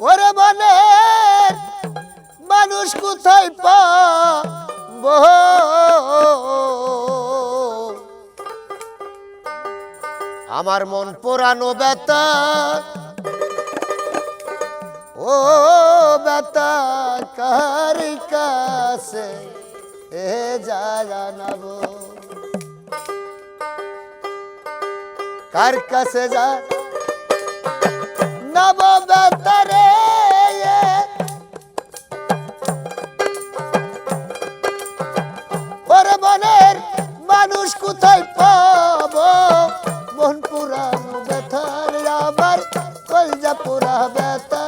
ওরে বনে মানুষ কোথায় পাব? আমার মন পোড়ানো ব্যথা। ও ব্যথা কার কাছে? এ জানাব কার কাছে যা? নব বেতরে মানুষ কোথায় পাব? মন পুরানো ব্যথার আবার কলজা পুরা ব্যথা।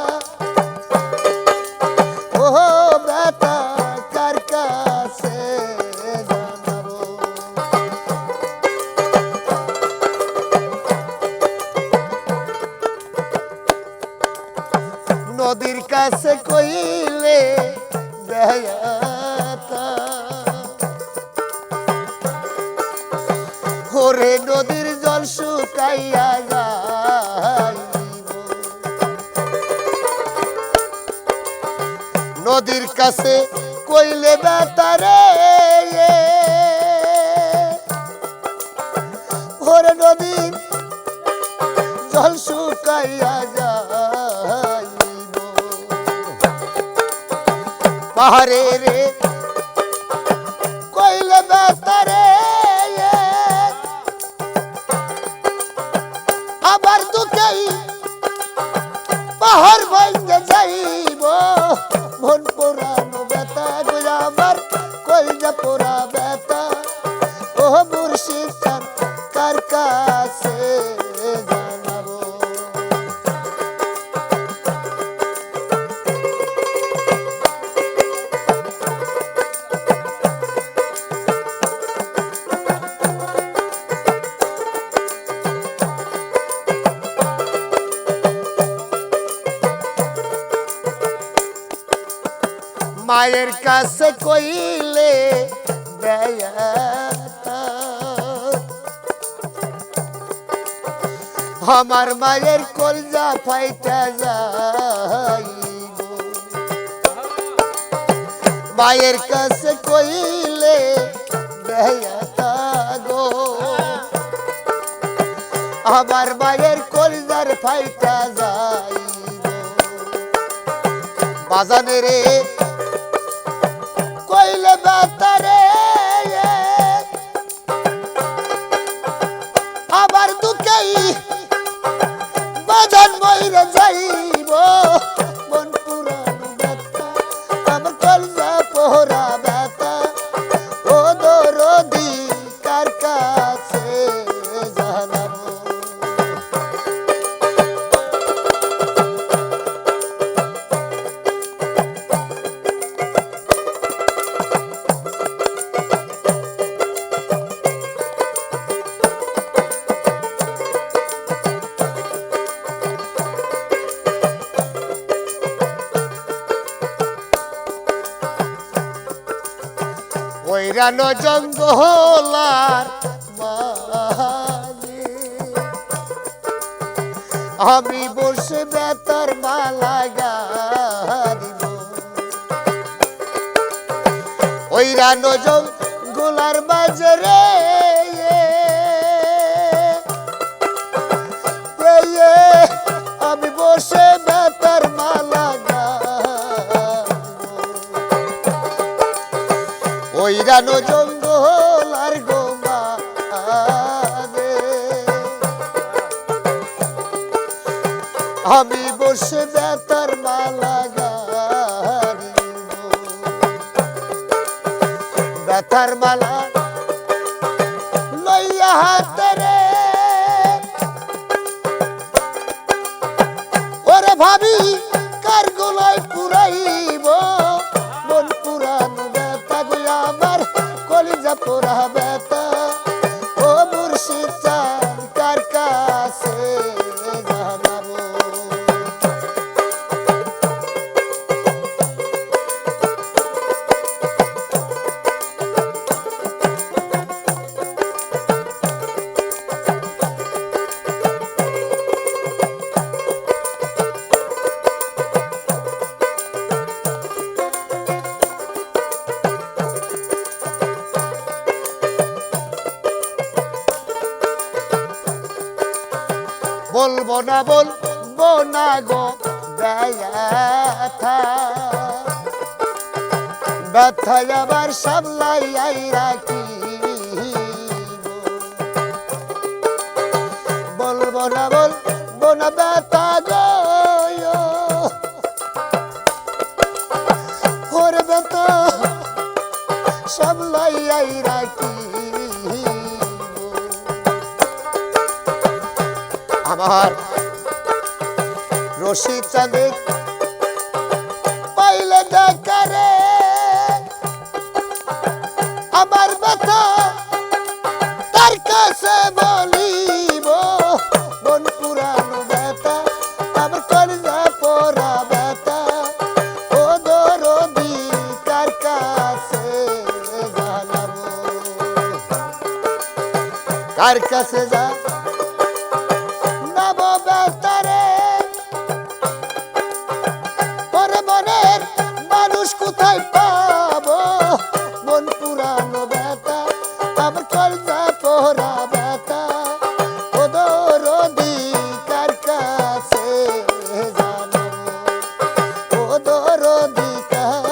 ও ব্যথা কার কাছে নদীর কাছে কইলে দেয়াতা নদীর জল শুকাইয়া যাইব নদীর কাছে কইলে বেতারে ওরে নদীর জল শুকাইয়া যাইব পাহাড়ে রে যাইব। মন পোড়ানো ব্যথা আমার কলজা পোড়া ব্যথা। ও মুর্শিদ কার কাছে? মায়ের কাছে কইলে আমার মায়ের কলজা ফাইটা যাইব মায়ের কাছে কইলে গো। আমার মায়ের কলজার ফাইটা যাইব বাজানে রে বাতারে আবার দুকেই বাজান মইরে যাইব। ওইরান জঙ্গলার আমি বসে বেতার মালা গারিব ওইরান জঙ্গলার মাঝে রে এ, এ, আমি বসে ওইরানো জঙ্গল আর আমি বসে বেতার মালা বেতার মালা লইয়া হাতে বলব না বলব না গো ব্যথা ব্যথা আবার সামলাই রাখি বলব না বলব না ব্যথা আমার রশি চাঁদে পাইলে দেখারে আমার ব্যথা তার কাছে বলিব, মন পুরানো ব্যথা আমার কলজা পরা ব্যথা। ও দরদি, তার কাছে জানাব কার কাছে যা কোথায় পাবো। মন পুরানো ব্যথা আমার কলজা পোহরা ব্যথা। ওদর অধিকার কাছে জানাব? ওদর অধিকার